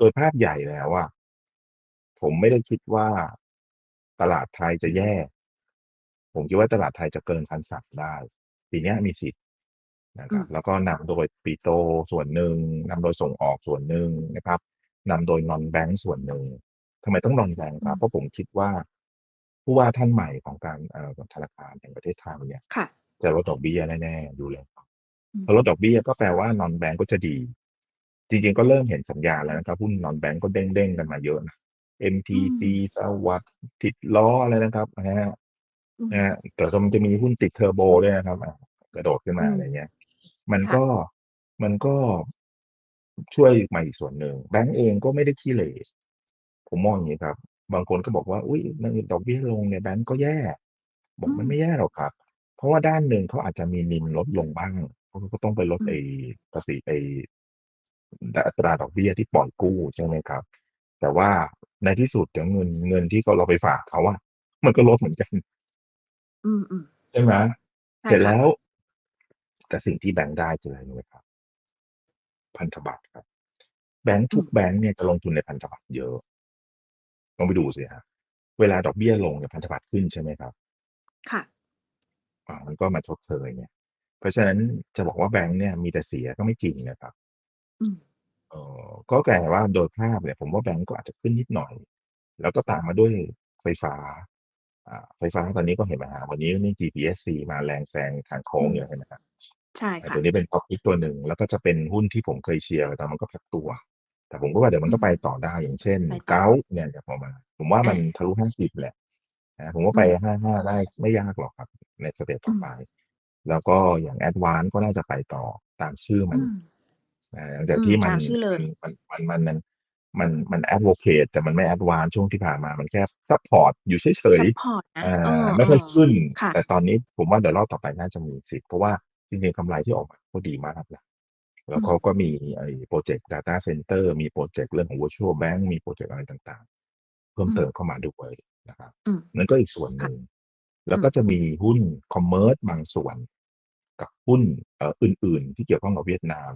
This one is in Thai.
โดยภาพใหญ่แล้วอะผมไม่ได้คิดว่าตลาดไทยจะแย่ ผมคิดว่าตลาดไทยจะเกินพันสามได้ ปีเนี้ยมีสิทธิ์นะคอืรับมแล้วก็นำโดยปิโตรส่วนหนึ่งนำโดยส่งออกส่วนหนึ่งนะครับนำโดยนอนแบงก์ส่วนหนึ่งทำไมต้องนอนแบงก์คอืรับมเพราะผมคิดว่าผู้ว่าท่านใหม่ของการเอ่อธนาคารแห่งประเทศไทยเนี่ยค่ะจะลดดอกเบี้ยแน่ๆอยู่แล้วอืมพอลดดอกเบี้ยก็แปลว่านอนแบงก์ก็จะดี จริงๆ ก็เริ่มเห็นสัญญาณแล้วนะครับ หุ้นนอนแบงก์ก็เด้งๆ กันมาเยอะนะ อื MTC มสวัสดิ์ติดล้ออะไรนะครับนะฮะอืนะมฮะแต่มันจะมีหุ้นติดเทอร์โบด้วยนะครับอะกระโดดขึ้นอืมามอะไรเงี้ย มันค่ะ ก็มันก็ช่วยมาอีกส่วนหนึ่งแบงก์เองก็ไม่ได้ขี้เหร่ผมมองอย่างนี้ครับ บางคนก็บอกว่า อุ้ยมันดอกเบี้ยลงเนี่ยแบงก์ก็แย่ บออืกมันมไม่แย่หรอกครับ เพราะว่าด้านหนึ่งเขาอาจจะมีนิมลดลงบ้างเพราะเขาก็ต้องไปลดอืไอ้มภาษีไอ้ อัตราดอกเบี้ยที่ปล่อยกู้ใช่ไหมครับ แต่ว่าในที่สุดเดี๋ยวเงินเงินที่เขาเราไปฝากเขาอะมันก็ลดเหมือนกัน อืมอืมใช่ไหมใช่เสร็จค่ะแล้ว แต่สิ่งที่แบงก์ได้คืออะไรรู้ไหมครับ พันธบัตรครับ แบงก์อืทุกมแบงก์เนี่ยจะลงทุนในพันธบัตรเยอะลองไปดูสิฮะเวลาดอกเบี้ยลงเนี่ยพันธบัตรขึ้นใช่ไหมครับ ค่ะ อ่ามันก็มาชดเชยเนี่ย เพราะฉะนั้นจะบอกว่าแบงก์เนี่ยมีแต่เสียก็ไม่จริงนะครับ อืม เออก็แปลว่าโดยภาพเนี่ย ผมว่าแบงก์ก็อาจจะขึ้นนิดหน่อย แล้วก็ตามมาด้วยไฟฟ้า อ่า ไฟฟ้าตอนนี้ก็เห็นไหมฮะวันนี้นี่ GPSC มาแรงแซงทางโค้อืงม อยู่เห็นไหมครับ ใช่อ่าค่ะตัวนี้เป็นท็อปพิกตัวหนึ่ง แล้วก็จะเป็นหุ้นที่ผมเคยเชียร์ แต่มันก็พักตัว แต่ผมก็ว่าเดี๋ยวมัอืนก็ม ไปต่อได้ อย่างเช่น ไปต่อเก้าเนี่ย เดี๋ยวผมมา ผมว่าอามันทะลุห้าสิบแหละ นะ ผมว่าอืไปมห้าห้าได้ไม่ยากหรอกครับ ในสเต็ปอืต่อมไปแล้วก็อย่างแอดวานก็น่าจะไปต่อตามชื่อมัอืนมอ่า หลังจาอืกมที่มัตานมชื่อเลมัยนมันมันมันมันมันมันแอดโวเคทแต่มันไม่แอดวานช่วงที่ผ่านมามันแค่ซัพพอร์ตอยู่เฉซัยปพอร์ตนะๆอ่เออาไม่ค่อยขึ้นๆค่ะแต่ตอนนี้ผมว่าเดี๋ยวรอบต่อไปน่าจะมีสิทธิ์เพราะว่าจริงๆกำไรที่ออกมาก็ดีมากนะแล้อืวมเขาก็มีไอ้พรอเจกต์ Data Center มีพรอเจกต์เรื่องของ Virtual Bank มีพรอเจกต์อะไรต่างๆ เพิ่อืมมเติมเข้ามาด้วยนะครับอืมนั่นก็อีกส่วนหค่ะนึ่งอืแล้วมก็จะมีหุ้นคอมเมอร์ซบางส่วน กับหุ้นเอ่ออื่น ๆ ที่เกี่ยวข้องกับเวียดนาม